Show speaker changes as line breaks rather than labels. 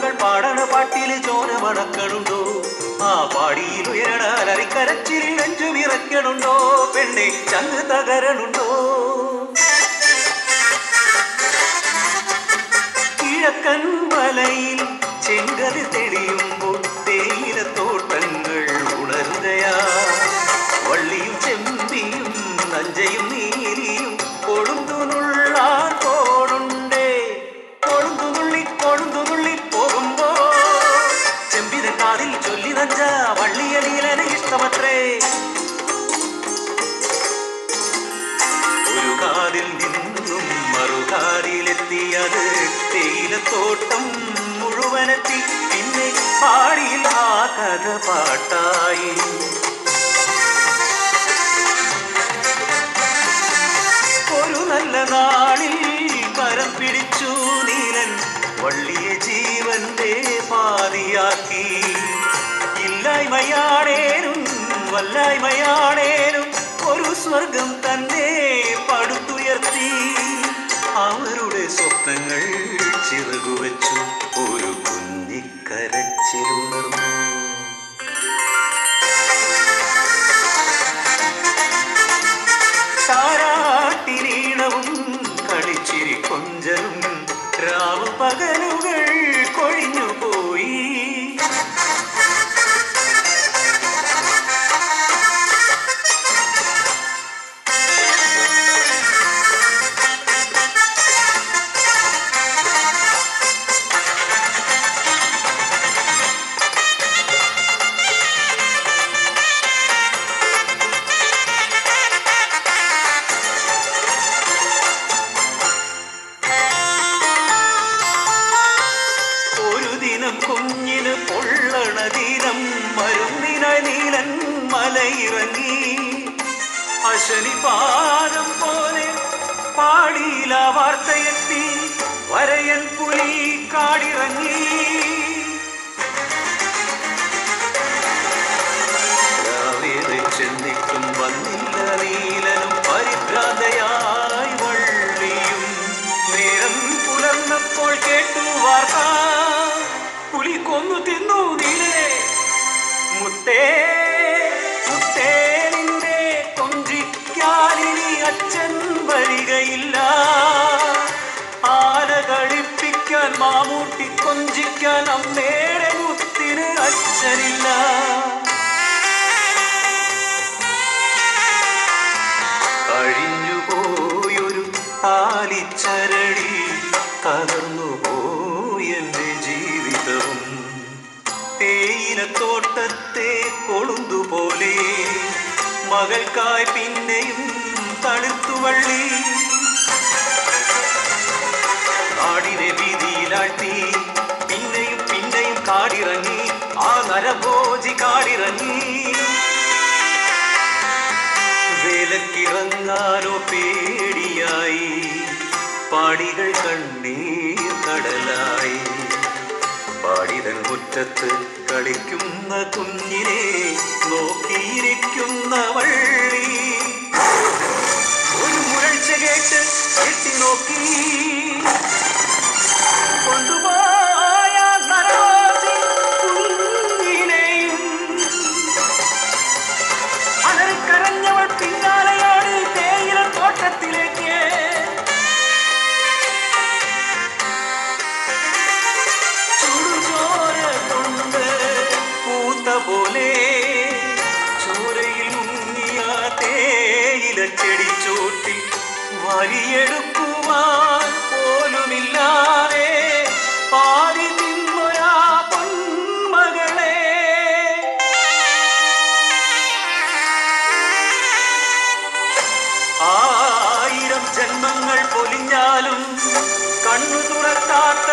ഉറുമ്പുകൾ പാടണ പാട്ടിൽ ചോര മണക്കണുണ്ടോ? ആ പാടിയിൽ ഉയരണ നെഞ്ചു വിറക്കണുണ്ടോ പെണ്ണെ ചങ്ങ് തകരണുണ്ടോ? കിഴക്കൻ ചൊല്ലി നഞ്ച ഇഷ്ടമത്രേ. ഒരു കാതിൽ നിന്നും മറുകാതിലെത്തിയത് തേയിലത്തോട്ടം മുഴുവനെത്തി. പിന്നെ പാടിയിൽ ആ കഥ പാട്ടായി. ഒരു നല്ല നാളിൽ കരം പിടിച്ചു നീലൻ വള്ളിയെ ജീവന്റെ പാതിയാക്കി. ഇല്ലായ്മയാണേനും വല്ലായ്മയാണേനും ഒരു സ്വർഗം തന്നെ പടുത്തുയർത്തി. അവരുടെ സ്വപ്നങ്ങൾ ചിറകുവച്ചു ഒരു കുഞ്ഞിക്കരച്ചിലുണർന്നു താരാട്ടിനീണവും കളിച്ചിരി കൊഞ്ചലും രാവ് പകലുകൾ നീലൻ മലയിറങ്ങി. അശനി പാദം പോലെ പാടിയില വാർത്തയെത്തി. വരയൻ പുലി കാടിറങ്ങി. ചെന്നിട്ടും വന്നില്ല നീലനും. പരിഭ്രാന്തയായി വള്ളിയും നേരം പുലർന്നപ്പോൾ കേട്ടു വാർത്ത. പുലി കൊന്നു തിന്നു നീലേ മുത്തേ മുത്തേ നിന്റെ കൊഞ്ചിക്കാലിനി അച്ഛൻ വരികയില്ല. ആന കഴിപ്പിക്കാൻ മാമൂട്ടി കൊഞ്ചിക്കാൻ അമ്മേടെ മുത്തിന് അച്ഛനില്ല. കഴിഞ്ഞുപോയൊരു താലിച്ചരടി തകർന്നുപോയെന്റെ തേയിലത്തോട്ടത്തെ കൊളുന്തുപോലെ മകൾക്കായി പിന്നെയും തണുത്തുവള്ളി കാടിനെ വീതിയിലാട്ടി പിന്നെയും പിന്നെയും കാടിറങ്ങി ആ നരഭോജി കാടിറങ്ങി വേലക്കിറങ്ങാനോ പേടിയായി പാടികൾ കണ്ണീർ മുറ്റത്ത് കളിക്കുന്ന കുഞ്ഞിനെ നോക്കിയിരിക്കുന്ന വള്ളി. ചെടി വരിയെടുക്കുവാൻ പോലുമില്ലാതെ പൊന്മകളെ. ആയിരം ജന്മങ്ങൾ പൊലിഞ്ഞാലും കണ്ണു തുറക്കാത്ത